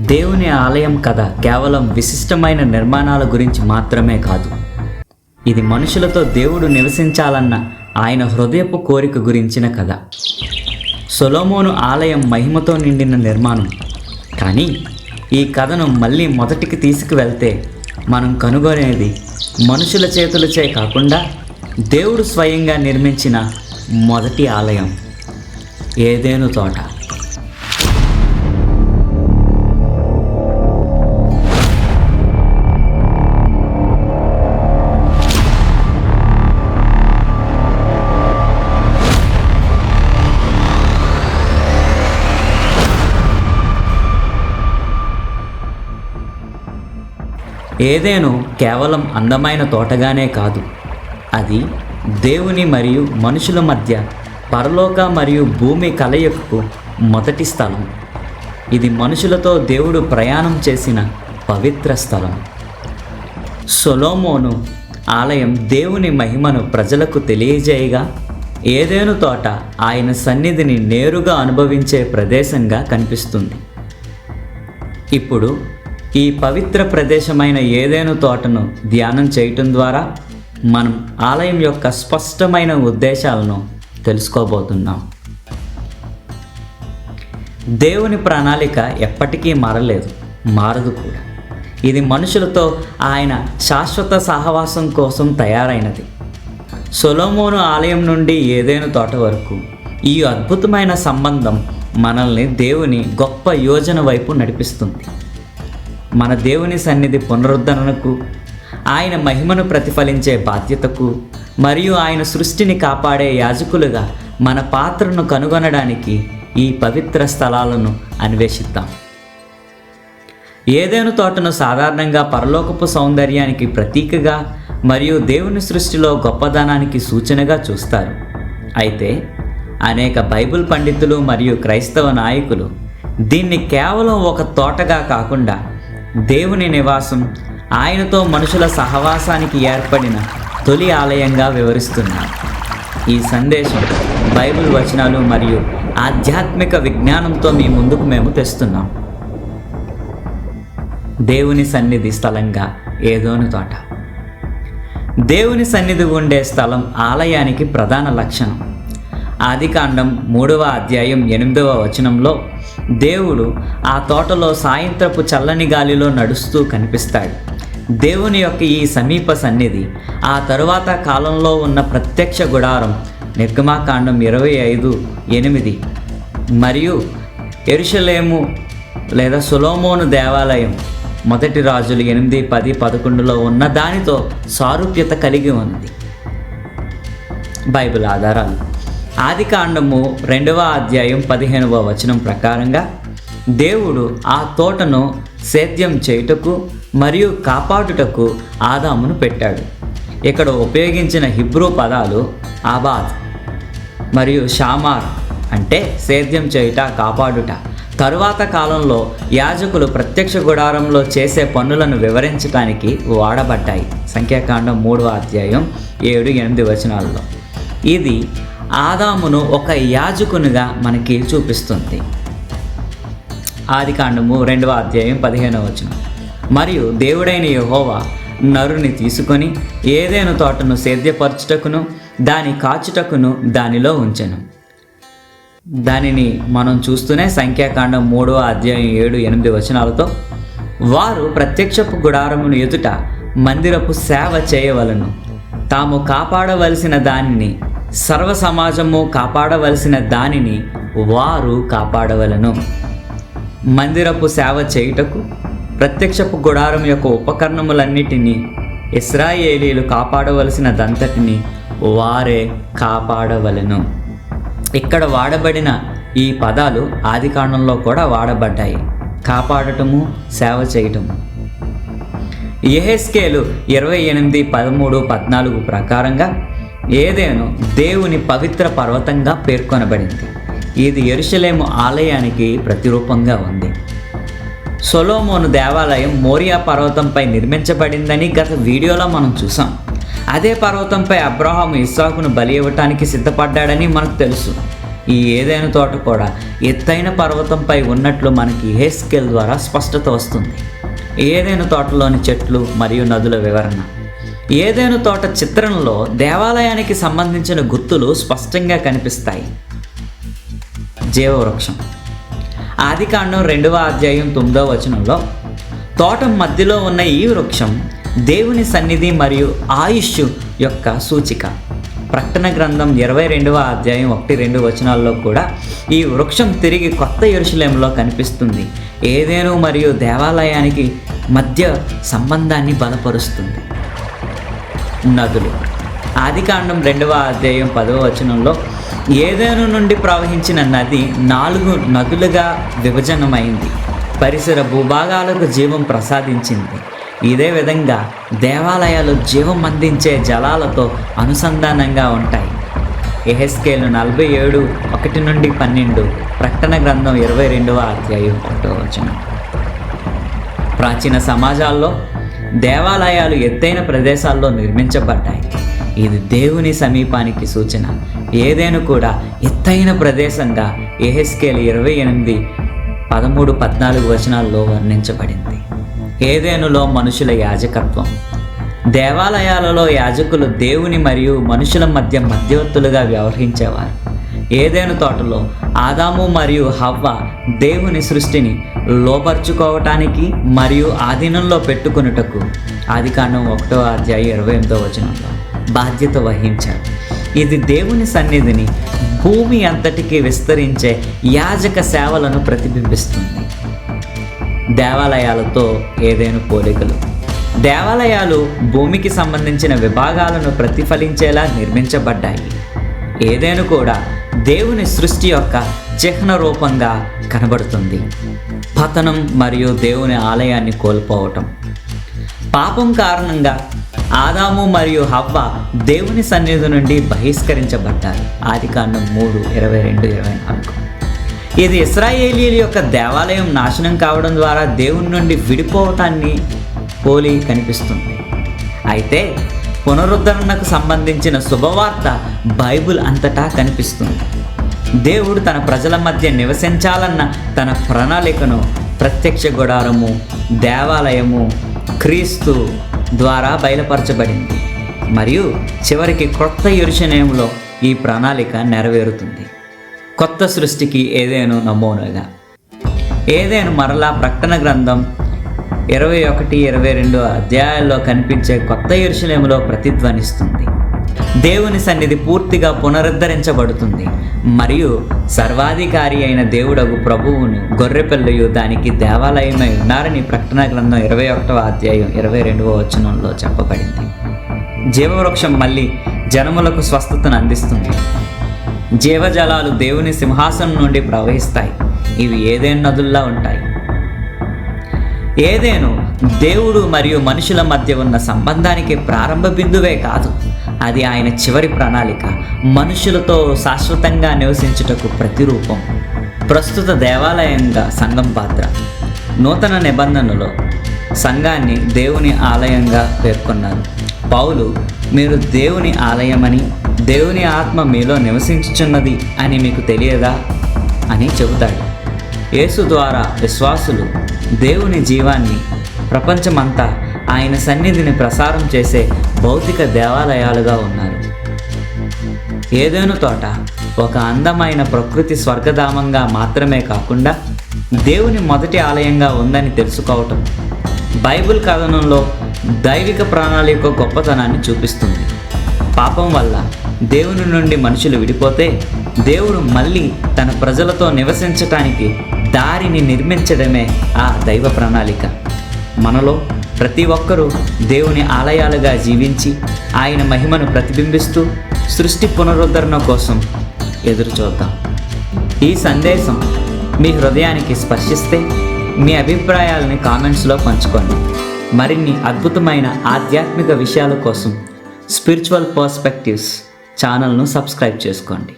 దేవుని ఆలయం కథ కేవలం విశిష్టమైన నిర్మాణాల గురించి మాత్రమే కాదు. ఇది మనుషులతో దేవుడు నివసించాలన్న ఆయన హృదయపు కోరిక గురించిన కథ. సొలోమోను ఆలయం మహిమతో నిండిన నిర్మాణం. కానీ ఈ కథను మళ్ళీ మొదటికి తీసుకువెళ్తే మనం కనుగొనేది మనుషుల చేతులచే కాకుండా దేవుడు స్వయంగా నిర్మించిన మొదటి ఆలయం. ఏదేను తోట? ఏదేను కేవలం అందమైన తోటగానే కాదు. అది దేవుని మరియు మనుషుల మధ్య పరలోక మరియు భూమి కలయికకు మొదటి స్థలం. ఇది మనుషులతో దేవుడు ప్రయాణం చేసిన పవిత్ర స్థలం. సొలోమోను ఆలయం దేవుని మహిమను ప్రజలకు తెలియజేయగా ఏదేను తోట ఆయన సన్నిధిని నేరుగా అనుభవించే ప్రదేశంగా కనిపిస్తుంది. ఇప్పుడు ఈ పవిత్ర ప్రదేశమైన ఏదేను తోటను ధ్యానం చేయటం ద్వారా మనం ఆలయం యొక్క స్పష్టమైన ఉద్దేశాలను తెలుసుకోబోతున్నాం. దేవుని ప్రణాళిక ఎప్పటికీ మారలేదు మారదు కూడా. ఇది మనుషులతో ఆయన శాశ్వత సహవాసం కోసం తయారైనది. సొలోమోను ఆలయం నుండి ఏదైనా తోట వరకు ఈ అద్భుతమైన సంబంధం మనల్ని దేవుని గొప్ప యోజన వైపు నడిపిస్తుంది. మన దేవుని సన్నిధి పునరుద్ధరణకు ఆయన మహిమను ప్రతిఫలించే బాధ్యతకు మరియు ఆయన సృష్టిని కాపాడే యాజకులుగా మన పాత్రను కనుగొనడానికి ఈ పవిత్ర స్థలాలను అన్వేషిద్దాం. ఏదేను తోటను సాధారణంగా పరలోకపు సౌందర్యానికి ప్రతీకగా మరియు దేవుని సృష్టిలో గొప్పదనానికి సూచనగా చూస్తారు. అయితే అనేక బైబిల్ పండితులు మరియు క్రైస్తవ నాయకులు దీన్ని కేవలం ఒక తోటగా కాకుండా దేవుని నివాసం ఆయనతో మనుషుల సహవాసానికి ఏర్పడిన తొలి ఆలయంగా వివరిస్తున్నారు ఈ సందేశం బైబిల్ వచనాలు మరియు ఆధ్యాత్మిక విజ్ఞానంతో మీ ముందుకు మేము తెస్తున్నాం. దేవుని సన్నిధి స్థలంగా ఏదోని తోట. దేవుని సన్నిధి ఉండే స్థలం ఆలయానికి ప్రధాన లక్షణం. ఆదికాండం మూడవ అధ్యాయం ఎనిమిదవ వచనంలో దేవుడు ఆ తోటలో సాయంత్రపు చల్లని గాలిలో నడుస్తూ కనిపిస్తాడు. దేవుని యొక్క ఈ సమీప సన్నిధి ఆ తరువాత కాలంలో ఉన్న ప్రత్యక్ష గుడారం నిర్గమాకాండం ఇరవై ఐదు ఎనిమిది మరియు ఎరుషలేము లేదా సులోమోను దేవాలయం మొదటి రాజులు ఎనిమిది పది పదకొండులో ఉన్న దానితో సారూప్యత కలిగి ఉంది బైబిల్ ఆధారాలు. ఆది కాండము రెండవ అధ్యాయం పదిహేనవ వచనం ప్రకారంగా దేవుడు ఆ తోటను సేద్యం చేయుటకు మరియు కాపాడుటకు ఆదామును పెట్టాడు. ఇక్కడ ఉపయోగించిన హిబ్రూ పదాలు ఆబాద్ మరియు షామార్ అంటే సేద్యం చేయుట కాపాడుట. తరువాత కాలంలో యాజకులు ప్రత్యక్ష గుడారంలో చేసే పనులను వివరించడానికి వాడబడ్డాయి. సంఖ్యాకాండం మూడవ అధ్యాయం ఏడు ఎనిమిది వచనాల్లో. ఇది ఆదామును ఒక యాజకునిగా మనకి చూపిస్తుంది. ఆది కాండము రెండవ అధ్యాయం పదిహేనవ వచనం. మరియు దేవుడైన యహోవా నరుని తీసుకొని ఏదైనా తోటను సేద్యపరచుటకును దాని కాచుటకును దానిలో ఉంచెను. దానిని మనం చూస్తూనే సంఖ్యాకాండం మూడవ అధ్యాయం ఏడు ఎనిమిది వచనాలతో వారు ప్రత్యక్షపు గుడారమును ఎదుట మందిరపు సేవ చేయవలను. తాము కాపాడవలసిన దానిని సర్వ సమాజము కాపాడవలసిన దానిని వారు కాపాడవలను. మందిరపు సేవ చేయుటకు ప్రత్యక్షపు గుడారం యొక్క ఉపకరణములన్నిటినీ ఇస్రాయేలీలు కాపాడవలసిన దంతటిని వారే కాపాడవలను. ఇక్కడ వాడబడిన ఈ పదాలు ఆదికాండంలో కూడా వాడబడ్డాయి. కాపాడటము సేవ చేయటము. ఎహెస్కేలు ఇరవై ఎనిమిది పదమూడు పద్నాలుగు ప్రకారంగా ఏదేను దేవుని పవిత్ర పర్వతంగా పేర్కొనబడింది. ఇది ఎరుషలేము ఆలయానికి ప్రతిరూపంగా ఉంది. సొలోమోను దేవాలయం మోరియా పర్వతంపై నిర్మించబడిందని గత వీడియోలో మనం చూసాం. అదే పర్వతంపై అబ్రహాము ఇస్సాకును బలి ఇవ్వటానికి సిద్ధపడ్డాడని మనకు తెలుసు. ఈ ఏదైనా తోట కూడా ఎత్తైన పర్వతంపై ఉన్నట్లు మనకి హేస్కేల్ ద్వారా స్పష్టత వస్తుంది. ఏదైనా తోటలోని చెట్లు మరియు నదుల వివరణ. ఏదేను తోట చిత్రంలో దేవాలయానికి సంబంధించిన గుర్తులు స్పష్టంగా కనిపిస్తాయి. జీవవృక్షం. ఆదికాండం రెండవ అధ్యాయం తొమ్మిదవ వచనంలో తోట మధ్యలో ఉన్న ఈ వృక్షం దేవుని సన్నిధి మరియు ఆయుష్ యొక్క సూచిక. ప్రకటన గ్రంథం ఇరవై రెండవ అధ్యాయం ఒకటి రెండు వచనాల్లో కూడా ఈ వృక్షం తిరిగి కొత్త ఎరుశలేంలో కనిపిస్తుంది. ఏదేను మరియు దేవాలయానికి మధ్య సంబంధాన్ని బలపరుస్తుంది. నదులు. ఆదికాండం రెండవ అధ్యాయం పదవ వచనంలో ఏదేను నుండి ప్రవహించిన నది నాలుగు నదులుగా విభజనమైంది. పరిసర భూభాగాలకు జీవం ప్రసాదించింది. ఇదే విధంగా దేవాలయాలు జీవం అందించే జలాలతో అనుసంధానంగా ఉంటాయి. ఎహెస్కేలు నలభై ఏడు ఒకటి నుండి పన్నెండు ప్రకటన గ్రంథం ఇరవై రెండవ అధ్యాయం ఒకటో వచనం. ప్రాచీన సమాజాల్లో దేవాలయాలు ఎత్తైన ప్రదేశాల్లో నిర్మించబడ్డాయి. ఇది దేవుని సమీపానికి సూచన. ఏదేను కూడా ఎత్తైన ప్రదేశంగా ఏహెస్కేల్ ఇరవై ఎనిమిది పదమూడు పద్నాలుగు వచనాల్లో వర్ణించబడింది. ఏదేనులో మనుషుల యాజకత్వం. దేవాలయాలలో యాజకులు దేవుని మరియు మనుషుల మధ్య మధ్యవర్తులుగా వ్యవహరించేవారు. ఏదేను తోటలో ఆదాము మరియు హవ్వ దేవుని సృష్టిని లోపరుచుకోవటానికి మరియు ఆధీనంలో పెట్టుకున్నటకు అధికారం ఒకటో అధ్యాయ ఇరవై ఎనిమిదో వచనంలో బాధ్యత వహించారు. ఇది దేవుని సన్నిధిని భూమి అంతటికి విస్తరించే యాజక సేవలను ప్రతిబింబిస్తుంది. దేవాలయాలతో ఏదైనా పోలికలు. దేవాలయాలు భూమికి సంబంధించిన విభాగాలను ప్రతిఫలించేలా నిర్మించబడ్డాయి. ఏదైనా కూడా దేవుని సృష్టి యొక్క చిహ్న రూపంగా కనబడుతుంది. పతనం మరియు దేవుని ఆలయాన్ని కోల్పోవటం. పాపం కారణంగా ఆదాము మరియు హవ్వ దేవుని సన్నిధి నుండి బహిష్కరించబడ్డారు. ఆదికాండం మూడు ఇరవై రెండు ఇరవై నాలుగు. ఇది ఇస్రాయేలీల యొక్క దేవాలయం నాశనం కావడం ద్వారా దేవుని నుండి విడిపోవటాన్ని పోలి కనిపిస్తుంది. అయితే పునరుద్ధరణకు సంబంధించిన శుభవార్త బైబిల్ అంతటా కనిపిస్తుంది. దేవుడు తన ప్రజల మధ్య నివసించాలన్న తన ప్రణాళికను ప్రత్యక్ష గుడారము దేవాలయము క్రీస్తు ద్వారా బయలుపరచబడింది. మరియు చివరికి క్రొత్త ఎరుషనేములో ఈ ప్రణాళిక నెరవేరుతుంది. కొత్త సృష్టికి ఏదేను నమూనగా. ఏదేను మరలా ప్రకటన గ్రంథం ఇరవై ఒకటి ఇరవై రెండు అధ్యాయాల్లో కనిపించే కొత్త ఇరుషులేములో ప్రతిధ్వనిస్తుంది. దేవుని సన్నిధి పూర్తిగా పునరుద్ధరించబడుతుంది. మరియు సర్వాధికారి అయిన దేవుడగు ప్రభువును గొర్రెపిల్లయు దానికి దేవాలయమై ఉన్నారని ప్రకటన గ్రంథం ఇరవై ఒకటవ అధ్యాయం ఇరవై రెండవ వచనంలో చెప్పబడింది. జీవవృక్షం మళ్ళీ జనములకు స్వస్థతను అందిస్తుంది. జీవజలాలు దేవుని సింహాసనం నుండి ప్రవహిస్తాయి. ఇవి ఏదైనా నదుల్లా ఉంటాయి? ఏదేను? దేవుడు మరియు మనుషుల మధ్య ఉన్న సంబంధానికి ప్రారంభ బిందువే కాదు. అది ఆయన చివరి ప్రణాళిక. మనుషులతో శాశ్వతంగా నివసించుటకు ప్రతిరూపం. ప్రస్తుత దేవాలయంగా సంఘం పాత్ర. నూతన నిబంధనలో సంఘాన్ని దేవుని ఆలయంగా పేర్కొన్నారు. పౌలు మీరు దేవుని ఆలయమని దేవుని ఆత్మ మీలో నివసించుచున్నది అని మీకు తెలియదా? అని చెబుతాడు. యేసు ద్వారా విశ్వాసులు దేవుని జీవాన్ని ప్రపంచమంతా ఆయన సన్నిధిని ప్రసారం చేసే భౌతిక దేవాలయాలుగా ఉన్నారు. ఏదేను తోట ఒక అందమైన ప్రకృతి స్వర్గధామంగా మాత్రమే కాకుండా దేవుని మొదటి ఆలయంగా ఉందని తెలుసుకోవటం బైబిల్ కథనంలో దైవిక ప్రణాళిక గొప్పతనాన్ని చూపిస్తుంది. పాపం వల్ల దేవుని నుండి మనుషులు విడిపోతే దేవుడు మళ్ళీ తన ప్రజలతో నివసించటానికి దారిని నిర్మించడమే ఆ దైవ ప్రణాళిక. మనలో ప్రతి ఒక్కరూ దేవుని ఆలయాలుగా జీవించి ఆయన మహిమను ప్రతిబింబిస్తూ సృష్టి పునరుద్ధరణ కోసం ఎదురు చూద్దాం. ఈ సందేశం మీ హృదయానికి స్పర్శిస్తే మీ అభిప్రాయాలని కామెంట్స్లో పంచుకోండి. మరిన్ని అద్భుతమైన ఆధ్యాత్మిక విషయాల కోసం స్పిరిచువల్ పర్స్పెక్టివ్స్ ఛానల్ను సబ్స్క్రైబ్ చేసుకోండి.